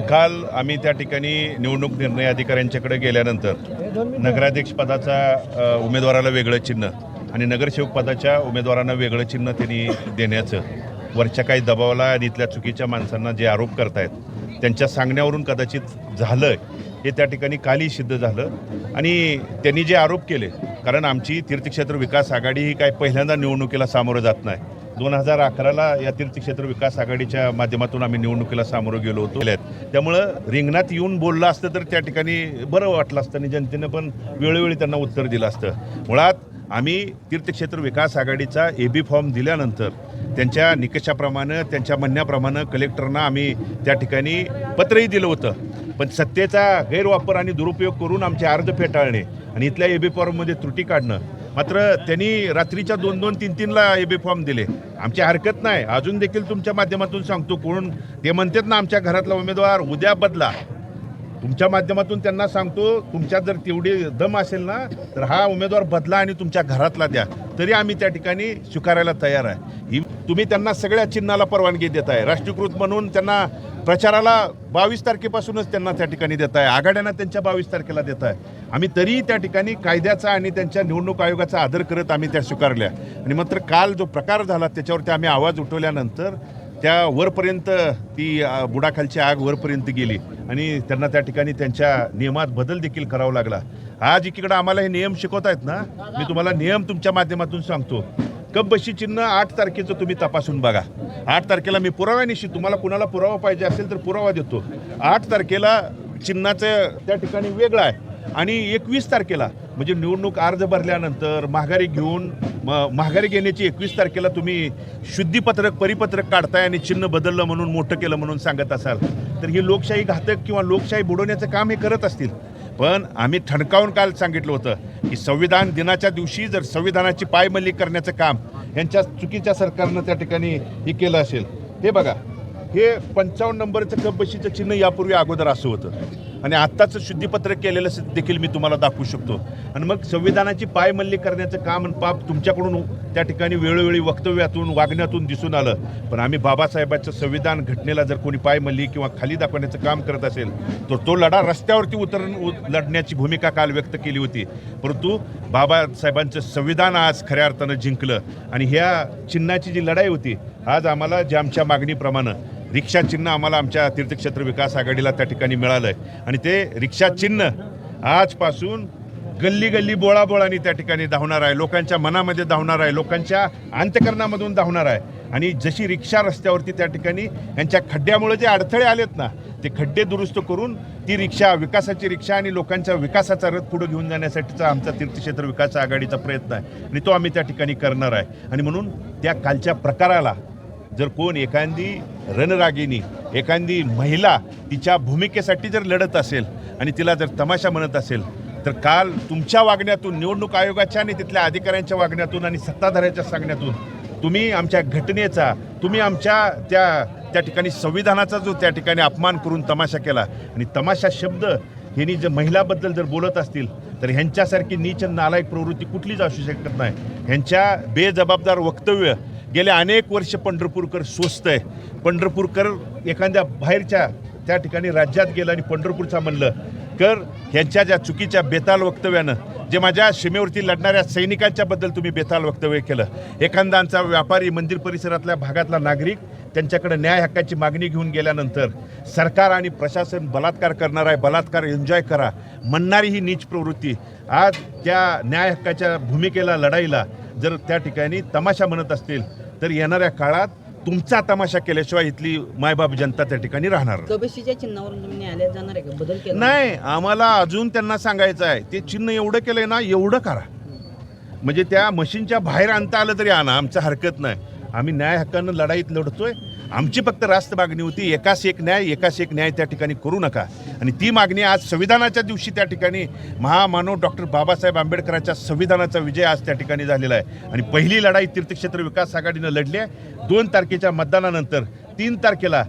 काल आम्ही त्या ठिकाणी निवडणूक निर्णय अधिकाऱ्यांच्याकडे गेल्यानंतर नगराध्यक्ष पदाचा उमेदवाराला वेगळं चिन्ह आणि नगरसेवक पदाच्या उमेदवारांना वेगळं चिन्ह त्यांनी देण्याचं वरच्या काही दबावाला आणि इथल्या चुकीच्या माणसांना जे आरोप करतायत त्यांच्या सांगण्यावरून कदाचित झालं हे त्या ठिकाणी कालही सिद्ध झालं. आणि त्यांनी जे आरोप केले कारण आमची तीर्थक्षेत्र विकास आघाडी ही काय पहिल्यांदा निवडणुकीला सामोरं जात नाही. दोन हजार अकराला या तीर्थक्षेत्र विकास आघाडीच्या माध्यमातून आम्ही निवडणुकीला सामोरं गेलो होतो. त्यामुळं रिंगणात येऊन बोललं असतं तर त्या ठिकाणी बरं वाटलं असतं आणि जनतेनं पण वेळोवेळी त्यांना उत्तर दिलं असतं. मुळात आम्ही तीर्थक्षेत्र विकास आघाडीचा ए बी फॉर्म दिल्यानंतर त्यांच्या निकषाप्रमाणे त्यांच्या म्हणण्याप्रमाणे कलेक्टरना आम्ही त्या ठिकाणी पत्रही दिलं होतं. पण सत्तेचा गैरवापर आणि दुरुपयोग करून आमचे अर्ज फेटाळणे आणि इथल्या ए बी फॉर्ममध्ये त्रुटी काढणं मात्र त्यांनी रात्रीच्या दोन दोन तीन तीनला ए बी फॉर्म दिले. आमची हरकत नाही. अजून देखील तुमच्या माध्यमातून सांगतो कोण. ते म्हणतात ना आमच्या घरातला उमेदवार उद्या बदला. तुमच्या माध्यमातून त्यांना सांगतो तुमच्यात जर तेवढी दम असेल ना तर हा उमेदवार बदला आणि तुमच्या घरातला द्या. तरी आम्ही त्या ठिकाणी स्वीकारायला तयार आहे. ही तुम्ही त्यांना सगळ्या चिन्हाला परवानगी देत आहे राष्ट्रीयकृत म्हणून त्यांना प्रचाराला बावीस तारखेपासूनच त्यांना त्या ठिकाणी देत आहे आघाड्यांना त्यांच्या बावीस तारखेला देत आहे आम्ही तरीही त्या ठिकाणी कायद्याचा आणि त्यांच्या निवडणूक आयोगाचा आदर करत आम्ही त्या स्वीकारल्या. आणि मात्र काल जो प्रकार झाला त्याच्यावरती आम्ही आवाज उठवल्यानंतर त्या वरपर्यंत ती बुडाखालची आग वरपर्यंत गेली. आणि त्यांना त्या ठिकाणी त्यांच्या नियमात बदल देखील करावा लागला. आज एकीकडं आम्हाला हे नियम शिकवत आहेत ना? मी तुम्हाला नियम तुमच्या माध्यमातून सांगतो. कप बशी चिन्ह आठ तारखेचं तुम्ही तपासून बघा. आठ तारखेला मी पुराव्यानिशी तुम्हाला कुणाला पुरावा पाहिजे असेल तर पुरावा देतो. आठ तारखेला चिन्हाचं त्या ठिकाणी वेगळं आहे. आणि एकवीस तारखेला म्हणजे निवडणूक अर्ज भरल्यानंतर माघारी घेऊन म माघारी घेण्याची एकवीस तारखेला तुम्ही शुद्धीपत्रक परिपत्रक काढताय आणि चिन्ह बदललं म्हणून मोठं केलं म्हणून सांगत असाल. तर ही लोकशाही घातक किंवा लोकशाही बुडवण्याचं काम हे करत असतील. पण आम्ही ठणकावून काल सांगितलं होतं की संविधान दिनाच्या दिवशी जर संविधानाची पायमल्ली करण्याचं काम यांच्या चुकीच्या सरकारनं त्या ठिकाणी हे केलं असेल. हे बघा हे पंचावन्न नंबरचं कपबशीचं चिन्ह यापूर्वी अगोदर असं होतं. आणि आत्ताचं शुद्धीपत्रक केलेलं देखील मी तुम्हाला दाखवू शकतो. आणि मग संविधानाची पायमल्ली करण्याचं काम आणि पाप तुमच्याकडून त्या ठिकाणी वेळोवेळी वक्तव्यातून वागण्यातून दिसून आलं. पण आम्ही बाबासाहेबांचं संविधान घटनेला जर कोणी पायमल्ली किंवा खाली दाखवण्याचं काम करत असेल तर तो लढा रस्त्यावरती उतरून उ- लढण्याची भूमिका काल व्यक्त केली होती. परंतु बाबासाहेबांचं संविधान आज खऱ्या अर्थानं जिंकलं. आणि ह्या चिन्हाची जी लढाई होती आज आम्हाला ज्या आमच्या मागणीप्रमाणे रिक्षा चिन्ह आम्हाला आमच्या तीर्थक्षेत्र विकास आघाडीला त्या ठिकाणी मिळालं आहे आणि ते रिक्षा चिन्ह आजपासून गल्ली गल्ली बोळाबोळानी त्या ठिकाणी धावणार आहे. लोकांच्या मनामध्ये धावणार आहे. लोकांच्या अंत्यकरणामधून धावणार आहे. आणि जशी रिक्षा रस्त्यावरती त्या ठिकाणी यांच्या खड्ड्यामुळे जे अडथळे आलेत ना ते खड्डे दुरुस्त करून ती रिक्षा विकासाची रिक्षा आणि लोकांच्या विकासाचा रथ पुढे घेऊन जाण्यासाठीचा आमचा तीर्थक्षेत्र विकास आघाडीचा प्रयत्न आहे. आणि तो आम्ही त्या ठिकाणी करणार आहे. आणि म्हणून त्या कालच्या प्रकाराला जर कोण एखादी रणरागिनी एखादी महिला तिच्या भूमिकेसाठी जर लढत असेल आणि तिला जर तमाशा म्हणत असेल तर काल तुमच्या वागण्यातून निवडणूक आयोगाच्या आणि तिथल्या अधिकाऱ्यांच्या वागण्यातून आणि सत्ताधाऱ्याच्या सांगण्यातून तुम्ही आमच्या घटनेचा तुम्ही आमच्या त्या त्या ठिकाणी संविधानाचा जो त्या ठिकाणी अपमान करून तमाशा केला आणि तमाशा शब्द ह्यांनी जर महिलाबद्दल जर बोलत असतील तर ह्यांच्यासारखी नीच नालायक प्रवृत्ती कुठलीच असू शकत नाही. ह्यांच्या बेजबाबदार वक्तव्य गेले अनेक वर्ष पंढरपूरकर स्वस्त आहे. पंढरपूरकर एखाद्या बाहेरच्या त्या ठिकाणी राज्यात गेलं आणि पंढरपूरचा म्हणलं कर ह्यांच्या ज्या चुकीच्या बेताल वक्तव्यानं जे माझ्या सीमेवरती लढणाऱ्या सैनिकांच्या बद्दल तुम्ही बेताल वक्तव्य केलं एखादांचा व्यापारी मंदिर परिसरातल्या भागातला नागरिक त्यांच्याकडे न्याय हक्काची मागणी घेऊन गेल्यानंतर सरकार आणि प्रशासन बलात्कार करणार आहे बलात्कार एन्जॉय करा म्हणणारी ही नीच प्रवृत्ती आज त्या न्याय हक्काच्या भूमिकेला लढाईला जर त्या ठिकाणी तमाशा म्हणत असतील तर येणाऱ्या काळात तुमचा तमाशा केल्याशिवाय इथली मायबाप जनता त्या ठिकाणी राहणार. नाही. कबशीच्या चिन्हावरून तुम्ही न्यायालयात जाणार आहे का? बदल केला. नाही आम्हाला अजून त्यांना सांगायचं आहे. ते चिन्ह एवढं केलंय ना एवढं करा. म्हणजे त्या मशीनच्या बाहेर आणता आलं तरी आणा आमचं हरकत नाही. आम्ही न्याय हक्कानं लढाईत लढतोय. आमची फक्त रास्त मागणी होती एकास एक न्याय एकास एक न्याय त्या ठिकाणी करू नका. आणि ती मागणी आज संविधानाच्या दिवशी त्या ठिकाणी महामानव डॉक्टर बाबासाहेब आंबेडकरांच्या संविधानाचा विजय आज त्या ठिकाणी झालेला आहे. आणि पहिली लढाई तीर्थक्षेत्र विकास आघाडीनं लढली आहे. दोन तारखेच्या मतदानानंतर तीन तारखेला